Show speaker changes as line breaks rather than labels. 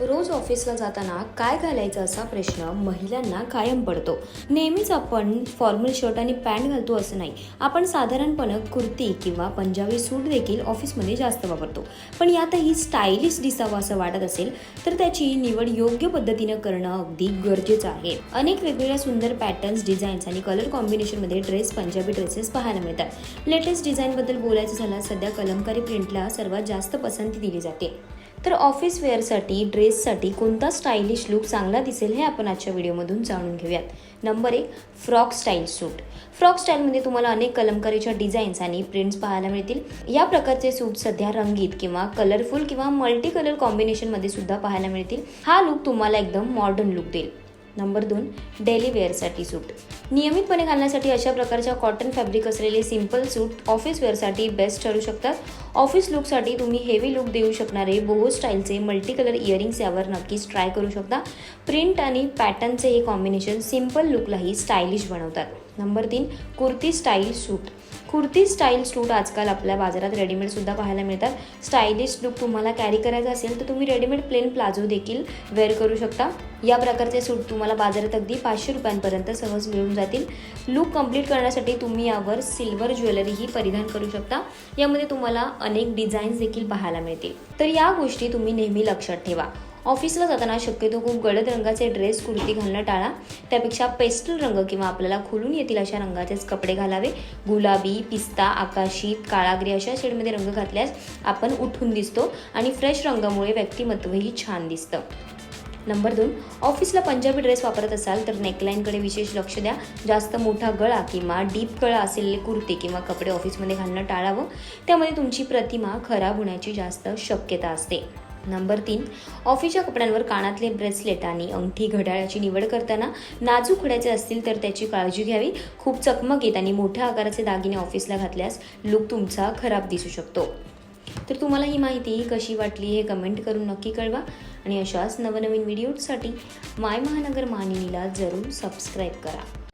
रोज ऑफिसला जाताना काय घालायचं असा प्रश्न महिलांना कायम पडतो. नेहमीच आपण फॉर्मल शर्ट आणि पॅन्ट घालतो असं नाही. आपण साधारणपणे कुर्ती किंवा पंजाबी सूट देखील ऑफिसमध्ये जास्त वापरतो. पण यातही स्टायलिश दिसावं असं वाटत असेल तर त्याची निवड योग्य पद्धतीनं करणं अगदी गरजेचं आहे. अनेक वेगवेगळ्या सुंदर पॅटर्न्स डिझाईन्स आणि कलर कॉम्बिनेशनमध्ये ड्रेस पंजाबी ड्रेसेस पाहायला मिळतात. लेटेस्ट डिझाईनबद्दल बोलायचं झालं सध्या कलमकारी प्रिंटला सर्वात जास्त पसंती दिली जाते. तर ऑफिस वेअरसाठी ड्रेस ड्रेससाठी कोणता स्टायलिश लुक चांगला दिसेल हे आपण आजच्या व्हिडिओमधून जाणून घेऊयात. नंबर एक फ्रॉक स्टाईल सूट. फ्रॉक स्टाईलमध्ये तुम्हाला अनेक कलमकारीच्या डिझाईन्स आणि प्रिंट्स पाहायला मिळतील. या प्रकारचे सूट सध्या रंगीत किंवा कलरफुल किंवा मल्टी कलर कॉम्बिनेशनमध्ये सुद्धा पाहायला मिळतील. हा लुक तुम्हाला एकदम मॉडर्न लुक देईल. नंबर दोन डेली वेअरसाठी सूट. नियमितपणे घालण्यासाठी अशा प्रकारच्या कॉटन फॅब्रिक असलेले सिंपल सूट ऑफिस वेअरसाठी बेस्ट ठरू शकतात. ऑफिस लुकसाठी तुम्ही हेवी लुक देऊ शकणारे बोहो स्टाईलचे मल्टी कलर इयरिंग्स यावर नक्कीच ट्राय करू शकता. प्रिंट आणि पॅटर्नचे हे कॉम्बिनेशन सिंपल लुकलाही स्टायलिश बनवतात. नंबर तीन kurti style suit kurti style suit आजकाल आपल्या बाजारात रेडीमेडसुद्धा पाहायला मिळतात. स्टायलिश लुक तुम्हाला कॅरी करायचा असेल तर तुम्ही रेडीमेड प्लेन प्लाझो देखील वेअर करू शकता. या प्रकारचे सूट तुम्हाला बाजारात अगदी पाचशे रुपयांपर्यंत सहज मिळून जातील. लुक कंप्लीट करण्यासाठी तुम्ही यावर सिल्वर ज्वेलरीही परिधान करू शकता. यामध्ये तुम्हाला अनेक डिझाईन्स देखील पाहायला मिळतील. तर या गोष्टी तुम्ही नेहमी लक्षात ठेवा. ऑफिसला जाताना शक्यतो खूप गडद रंगाचे ड्रेस कुर्ती घालणं टाळा. त्यापेक्षा पेस्टल रंग किंवा आपल्याला खुलून येतील अशा रंगाचेच कपडे घालावे. गुलाबी पिस्ता आकाशीत काळाग्री अशा शेडमध्ये रंग घातल्यास आपण उठून दिसतो आणि फ्रेश रंगामुळे व्यक्तिमत्वही छान दिसतं. नंबर दोन ऑफिसला पंजाबी ड्रेस वापरत असाल तर नेकलाईनकडे विशेष लक्ष द्या. जास्त मोठा गळा किंवा डीप गळा असलेले कुर्ते किंवा कपडे ऑफिसमध्ये घालणं टाळावं. त्यामध्ये तुमची प्रतिमा खराब होण्याची जास्त शक्यता असते. नंबर तीन ऑफिसच्या कपड्यांवर कानातले ब्रेसलेट आणि अंगठी घड्याळाची निवड करताना नाजूक खड्याचे असतील तर त्याची काळजी घ्यावी. खूप चकमकीत आणि मोठ्या आकाराचे दागिने ऑफिसला घातल्यास लुक तुमचा खराब दिसू शकतो. तर तुम्हाला ही माहिती कशी वाटली हे कमेंट करून नक्की कळवा आणि अशाच नवनवीन व्हिडिओसाठी माय महानगर मानिनीला जरूर सबस्क्राईब करा.